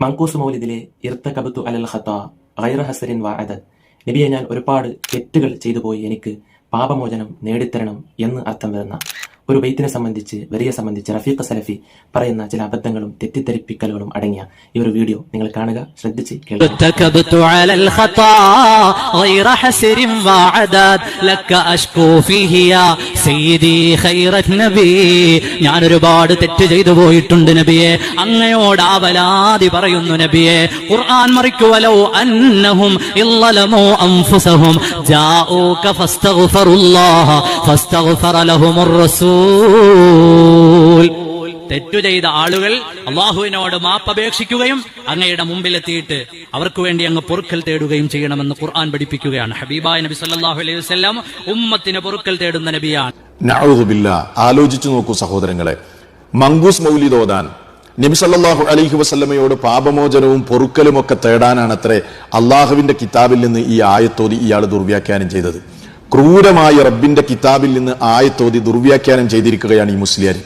മങ്കൂസ് മൗലിദിലെ ഇർത്തകബത്തു അലൽ ഖത്ത ഗൈറ ഹസരിൻ വാഅദത്. നബിയെ ഞാൻ ഒരുപാട് തെറ്റുകൾ ചെയ്തു പോയി എനിക്ക് പാപമോചനം നേടിത്തരണം എന്ന് അർത്ഥം വരുന്ന ഒരു ബൈത്തിനെ സംബന്ധിച്ച് വരിയെ സംബന്ധിച്ച് റഫീഖ് സലഫി പറയുന്ന ചില അബദ്ധങ്ങളും തെറ്റിദ്ധരിപ്പിക്കലുകളും അടങ്ങിയ ഈ ഒരു വീഡിയോ നിങ്ങൾ കാണുക ശ്രദ്ധിച്ച് ഞാൻ ഒരുപാട് തെറ്റ് ചെയ്തു പോയിട്ടുണ്ട് നബിയെ. അങ്ങയോട് ആവലാതി പറയുന്നു നബിയെ. ഖുർആൻ മറിക്കുവലോ അന്നഹും ഇല്ലലമോ അംഫുസഹും ജാഊക ഫസ്തഗ്ഫറുല്ലാഹ. ഫസ്തഗ്ഫറ ലഹുമുർ റസൂൽ. തെറ്റു ചെയ്ത ആളുകൾ അള്ളാഹുവിനോട് മാപ്പപേക്ഷിക്കുകയും അങ്ങയുടെ മുമ്പിലെത്തിയിട്ട് അവർക്ക് വേണ്ടി അങ്ങ് പൊറുക്കൽ തേടുകയും ചെയ്യണമെന്ന് ഖുർആൻ പഠിപ്പിക്കുകയാണ്. ഹബീബായ നബി സല്ലാഹു അലൈഹി വസല്ലം ഉമ്മത്തിന് പൊറുക്കൽ തേടുന്ന നബിയാണ്. ആലോചിച്ചു നോക്കൂ സഹോദരങ്ങളെ. മങ്കൂസ് മൗലി തോതാൻ നബി സല്ലാഹു അലൈഹി വസ്ലമയോട് പാപമോചനവും പൊറുക്കലും ഒക്കെ തേടാനാണത്രേ അള്ളാഹുവിന്റെ കിതാബിൽ നിന്ന് ഈ ആയത്തോതി ഇയാൾ ദുർവ്യാഖ്യാനം ചെയ്തത്. ക്രൂരമായ റബ്ബിന്റെ കിതാബിൽ നിന്ന് ആയത്തോതി ദുർവ്യാഖ്യാനം ചെയ്തിരിക്കുകയാണ് ഈ മുസ്ലിയാർ.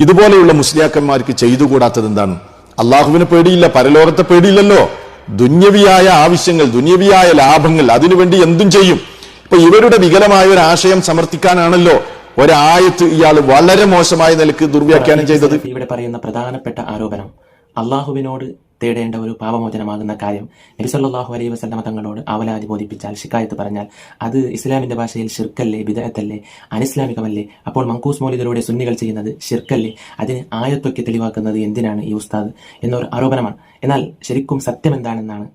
ഇതുപോലെയുള്ള മുസ്ലിയാക്കന്മാർക്ക് ചെയ്തുകൂടാത്തത് എന്താണ്? അള്ളാഹുവിനെ പേടിയില്ല പരലോകത്തെ പേടിയില്ലല്ലോ. ദുന്യവിയായ ആവശ്യങ്ങൾ ദുന്യവിയായ ലാഭങ്ങൾ അതിനുവേണ്ടി എന്തും ചെയ്യും. ഇപ്പൊ ഇവരുടെ വികലമായ ഒരു ആശയം സമർത്ഥിക്കാനാണല്ലോ ഒരായത്ത് ഇയാൾ വളരെ മോശമായ നിലയ്ക്ക് ദുർവ്യാഖ്യാനം ചെയ്തത്. ഇവിടെ പറയുന്ന പ്രധാനപ്പെട്ട ആരോപണം അള്ളാഹുവിനോട് തേടേണ്ട ഒരു പാപമോചനമാകുന്ന കാര്യം നബിസല്ലാഹു അലൈഹി വസ്ലമ തങ്ങളോട് അവലാതി ബോധിപ്പിച്ചാൽ ശിക്കായത്ത് പറഞ്ഞാൽ അത് ഇസ്ലാമിന്റെ ഭാഷയിൽ ഷിർക്കല്ലേ ബിദഅത്തല്ലേ അനിസ്ലാമികമല്ലേ? അപ്പോൾ മങ്കൂസ് മൗലിദിലൂടെ സുന്നികൾ ചെയ്യുന്നത് ഷിർക്കല്ലേ അതിന് ആയത്തൊക്കെ തെളിവാക്കുന്നത് എന്തിനാണ് ഈ ഉസ്താദ്? എന്നൊരു ആരോപണമാണ്. എന്നാൽ ശരിക്കും സത്യം എന്താണെന്നാണ്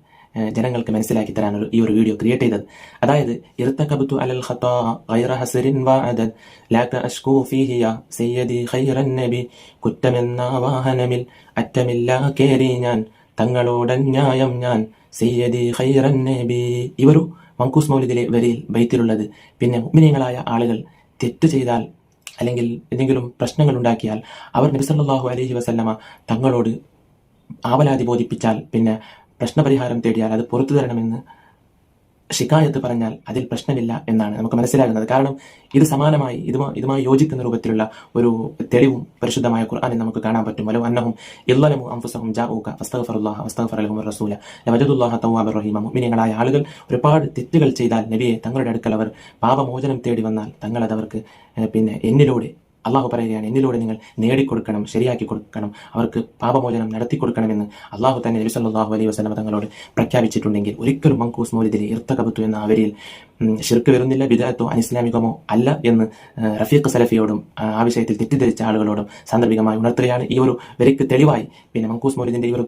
ജനങ്ങൾക്ക് മനസ്സിലാക്കി തരാനുള്ള ഈ ഒരു വീഡിയോ ക്രിയേറ്റ് ചെയ്തത്. അതായത് ഇർത്തകബത്തു അലൽ ഖത്താ ഗൈറ ഹസരിൻ വഅദൻ ലാക അഷ്കൂ ഫീഹി യാ സയ്യദി ഖൈറൻ നബി കുറ്റമെന്ന വാഹനമിൽ അറ്റമില്ലാ കേറി ഞാൻ തങ്ങളോടന്യായം ഞാൻ സയ്യദി ഖൈറൻ നബി. ഇവരു മങ്കൂസ് മൗലിദിലെ വരിയിൽ ബൈത്തിലുള്ളത്. പിന്നെ മുഅ്മിനീങ്ങളായ ആളുകൾ തെറ്റ് ചെയ്താൽ അല്ലെങ്കിൽ എന്തെങ്കിലും പ്രശ്നങ്ങൾ ഉണ്ടാക്കിയാൽ അവർ നബി അലഹി അലൈഹി വസല്ലമ തങ്ങളോട് ആവലാതി ബോധിപ്പിച്ചാൽ പിന്നെ പ്രശ്നപരിഹാരം തേടിയാൽ അത് പുറത്തു തരണമെന്ന് ഷിക്കായത്ത് പറഞ്ഞാൽ അതിൽ പ്രശ്നമില്ല എന്നാണ് നമുക്ക് മനസ്സിലാകുന്നത്. കാരണം ഇത് സമാനമായി ഇതുമായി ഇതുമായി യോജിക്കുന്ന രൂപത്തിലുള്ള ഒരു തെളിവും പരിശുദ്ധമായ ഖുർആനിൽ നമുക്ക് കാണാൻ പറ്റും. വലോ അന്നഹും ഇല്ലലമു അംഫുസഹും ജാഊക ഫസ്തഗ്ഫറുല്ലാഹ വസ്തഗ്ഫറ ലഹും റസൂല. ലവജദുല്ലാഹ തവ്വാബിർ റഹീമ. മുഅ്മിനീങ്ങളായ ആളുകൾ ഒരുപാട് തെറ്റുകൾ ചെയ്താൽ നബിയെ തങ്ങളുടെ അടുക്കൽ അവർ പാപമോചനം തേടി വന്നാൽ തങ്ങളത് അവർക്ക് പിന്നെ എന്നിലൂടെ അള്ളാഹു പറയുകയാണ് എന്നിലൂടെ നിങ്ങൾ നേടിക്കൊടുക്കണം ശരിയാക്കി കൊടുക്കണം അവർക്ക് പാപമോചനം നടത്തി കൊടുക്കണമെന്ന് അള്ളാഹു തന്നെ നബി സല്ലാഹു അലൈഹി വസല്ലമ തങ്ങളോട് പ്രഖ്യാപിച്ചിട്ടുണ്ടെങ്കിൽ ഒരിക്കലും മങ്കൂസ് മൗലിദിലെ ഇർത്തകബത്തു എന്ന അവരിൽ ഷിർക്ക് വരുന്നില്ല ബിദഅത്തോ അനിസ്ലാമികമോ അല്ല എന്ന് റഫീഖ് സലഫിയോടും ആ, ആ വിഷയത്തിൽ തെറ്റിദ്ധരിച്ച ആളുകളോടും സാന്ദർഭികമായി ഉണർത്തുകയാണ്. ഈ ഒരു വരിക്ക് തെളിവായി പിന്നെ മങ്കൂസ് മൗലിദിന്റെ ഈ ഒരു